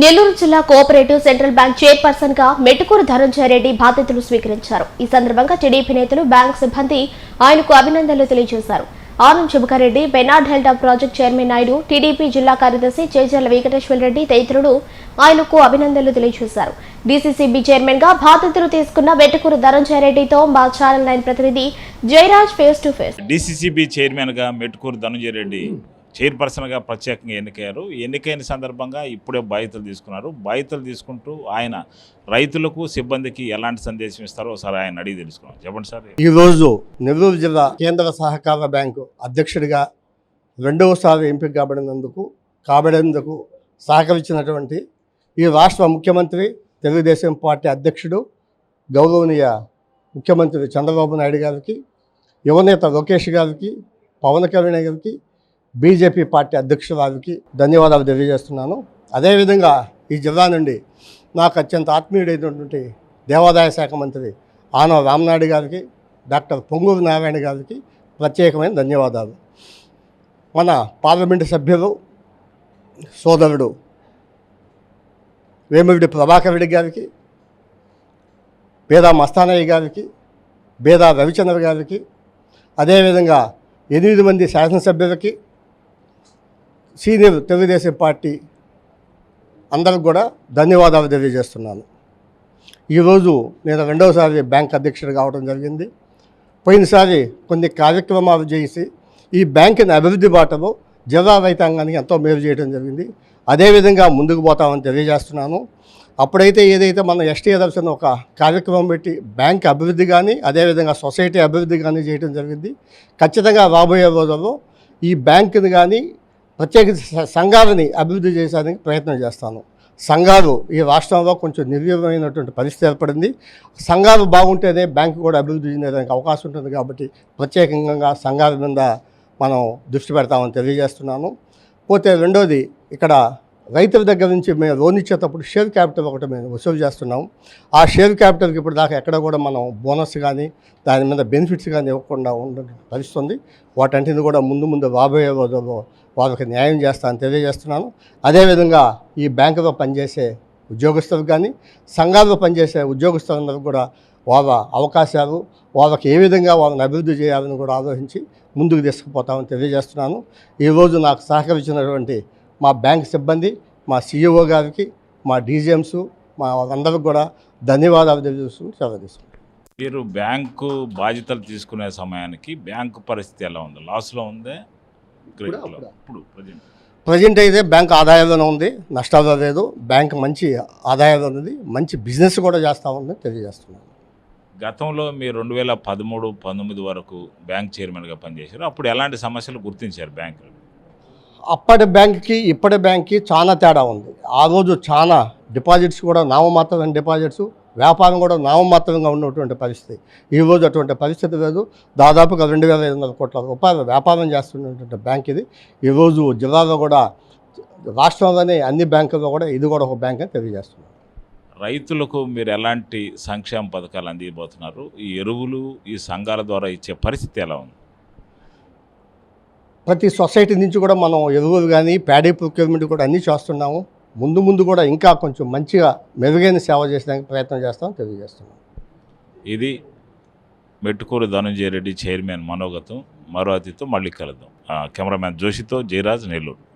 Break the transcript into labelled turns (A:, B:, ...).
A: నెల్లూరు జిల్లా cooperative central bank చైర్పర్సన్గా మెటుకూరు ధనంజయ రెడ్డి బాధ్యతలు స్వీకరించారు. ఈ సందర్భంగా టీడీపీ నేతలు బ్యాంక్ సిబ్బంది ఆయనకు అభినందనలు తెలియజేశారు. ఆనం శుభకారెడ్డి బెనార్డ్ హెల్డా ప్రాజెక్ట్ చైర్మన్ నాయుడు టీడీపీ జిల్లా కార్యదర్శి చేజర్ల వెంకటేశ్వర రెడ్డి తదితరులు ఆయనకు అభినందనలు తెలియజేశారు. డీసీసీబీ చైర్మన్గా బాధ్యతలు తీసుకున్న వెట్టుకూరు ధనంజయ రెడ్డితో మా ఛానల్ నైన్ ప్రతినిధి Jayaraj face to face.
B: DCCB చైర్మన్గా మెట్టుకూరు ధనంజయ రెడ్డి చైర్పర్సన్గా ప్రత్యేకంగా ఎన్నికయ్యారు. ఎన్నికైన సందర్భంగా ఇప్పుడే బాధ్యతలు తీసుకున్నారు. బాధ్యతలు తీసుకుంటూ ఆయన రైతులకు సిబ్బందికి ఎలాంటి సందేశం ఇస్తారో ఒకసారి ఆయన అడిగి తెలుసుకున్నాం చెప్పండి సార్.
C: ఈరోజు నెల్లూరు జిల్లా కేంద్ర సహకార బ్యాంకు అధ్యక్షుడిగా రెండవసారి ఎంపిక కాబడినందుకు కాబడేందుకు సహకరించినటువంటి ఈ రాష్ట్ర ముఖ్యమంత్రి తెలుగుదేశం పార్టీ అధ్యక్షుడు గౌరవనీయ ముఖ్యమంత్రి చంద్రబాబు నాయుడు గారికి యువనేత లోకేష్ గారికి పవన్ కళ్యాణ్ గారికి బీజేపీ పార్టీ అధ్యక్షురాలికి ధన్యవాదాలు తెలియజేస్తున్నాను. అదేవిధంగా ఈ జిల్లా నుండి నాకు అత్యంత ఆత్మీయుడైనటువంటి దేవాదాయ శాఖ మంత్రి ఆనవ రామనాయుడు గారికి డాక్టర్ పొంగూరు నారాయణ గారికి ప్రత్యేకమైన ధన్యవాదాలు. మన పార్లమెంటు సభ్యులు సోదరుడు వేమిరెడ్డి ప్రభాకర్ రెడ్డి గారికి బేదా మస్తానయ్య గారికి బేదా రవిచంద్ర గారికి అదేవిధంగా ఎనిమిది మంది శాసనసభ్యులకి సీనియర్ తెలుగుదేశం పార్టీ అందరికి కూడా ధన్యవాదాలు తెలియజేస్తున్నాను. ఈరోజు నేను రెండవసారి బ్యాంక్ అధ్యక్షుడు కావడం జరిగింది. పోయినసారి కొన్ని కార్యక్రమాలు చేసి ఈ బ్యాంకుని అభివృద్ధి బాటలో జిల్లా రైతాంగానికి ఎంతో మేలు చేయడం జరిగింది. అదేవిధంగా ముందుకు పోతామని తెలియజేస్తున్నాను. అప్పుడైతే ఏదైతే మన ఎస్టీ అని ఒక కార్యక్రమం పెట్టి బ్యాంక్ అభివృద్ధి కానీ అదేవిధంగా సొసైటీ అభివృద్ధి కానీ చేయడం జరిగింది. ఖచ్చితంగా రాబోయే రోజుల్లో ఈ బ్యాంకుని కానీ ప్రత్యేక సంఘాలని అభివృద్ధి చేయడానికి ప్రయత్నం చేస్తాను. సంఘాలు ఈ రాష్ట్రంలో కొంచెం నిర్వీర్యమైనటువంటి పరిస్థితి ఏర్పడింది. సంఘాలు బాగుంటేనే బ్యాంకు కూడా అభివృద్ధి చెందడానికి అవకాశం ఉంటుంది కాబట్టి ప్రత్యేకంగా సంఘాల మీద మనం దృష్టి పెడతామని తెలియజేస్తున్నాను. పోతే రెండోది ఇక్కడ రైతుల దగ్గర నుంచి మేము లోన్ ఇచ్చేటప్పుడు షేర్ క్యాపిటల్ ఒకటి మేము వసూలు చేస్తున్నాం. ఆ షేర్ క్యాపిటల్కి ఇప్పుడు దాకా ఎక్కడ కూడా మనం బోనస్ కానీ దాని మీద బెనిఫిట్స్ కానీ ఇవ్వకుండా ఉండడం పరిస్థితుంది వాటంటిని కూడా ముందు ముందు రాబోయే రోజుల్లో వాళ్ళకి న్యాయం చేస్తానని తెలియజేస్తున్నాను. అదేవిధంగా ఈ బ్యాంకులో పనిచేసే ఉద్యోగస్తులకు కానీ సంఘాల్లో పనిచేసే ఉద్యోగస్తులందరికీ కూడా వాళ్ళ అవకాశాలు వాళ్ళకి ఏ విధంగా వాళ్ళని అభివృద్ధి చేయాలని కూడా ఆలోచించి ముందుకు తీసుకుపోతామని తెలియజేస్తున్నాను. ఈరోజు నాకు సహకరించినటువంటి మా బ్యాంక్ సిబ్బంది మా సిఇఓ గారికి మా డీజీఎంస్ మా వాళ్ళందరికీ కూడా ధన్యవాదాలు తెలియజేస్తూ సెలవు తీసుకుంటాను
B: మీరు బ్యాంకు బాధ్యతలు తీసుకునే సమయానికి బ్యాంకు పరిస్థితి ఎలా ఉంది? లాస్లో ఉందే? ఇప్పుడు? ప్రజెంట్
C: ప్రజెంట్ అయితే బ్యాంక్ ఆదాయంలోనే ఉంది నష్టాల్లో లేదు బ్యాంక్ మంచి ఆదాయంలో ఉంది మంచి బిజినెస్ కూడా చేస్తూ ఉందని తెలియజేస్తున్నాను.
B: గతంలో మీరు రెండు వేల పదమూడు పంతొమ్మిది వరకు బ్యాంక్ చైర్మన్గా పనిచేశారు. అప్పుడు ఎలాంటి సమస్యలు గుర్తించారు బ్యాంకులు?
C: అప్పటి బ్యాంక్కి ఇప్పటి బ్యాంక్కి చాలా తేడా ఉంది. ఆ రోజు చాలా డిపాజిట్స్ కూడా నామమాత్రమైన డిపాజిట్స్ వ్యాపారం కూడా నామమాత్రంగా ఉన్నటువంటి పరిస్థితి. ఈ రోజు అటువంటి పరిస్థితి లేదు. దాదాపుగా రెండు వేల ఐదు వందల కోట్ల రూపాయలు వ్యాపారం చేస్తున్నటువంటి బ్యాంక్ ఇది. ఈరోజు జిల్లాలో కూడా రాష్ట్రంలోనే అన్ని బ్యాంకుల్లో కూడా ఇది కూడా ఒక బ్యాంక్ అని తెలియజేస్తున్నాను
B: రైతులకు మీరు ఎలాంటి సంక్షేమ పథకాలు అందిపోతున్నారు ఈ ఎరువులు ఈ సంఘాల ద్వారా ఇచ్చే పరిస్థితి ఎలా ఉంది?
C: ప్రతి సొసైటీ నుంచి కూడా మనం ఎరువులు కానీ ప్యాడీ ప్రొక్యూర్మెంట్ కూడా అన్నీ చేస్తున్నాము. ముందు ముందు కూడా ఇంకా కొంచెం మంచిగా మెరుగైన సేవ చేసడానికి ప్రయత్నం చేస్తామని తెలియజేస్తున్నాం.
B: ఇది మెట్టుకూరు ధనంజయ రెడ్డి చైర్మన్ మనోగతం. మరో అతిథితో మళ్ళీ కలుద్దాం. కెమెరామ్యాన్ జోషితో జయరాజ్ నెల్లూరు.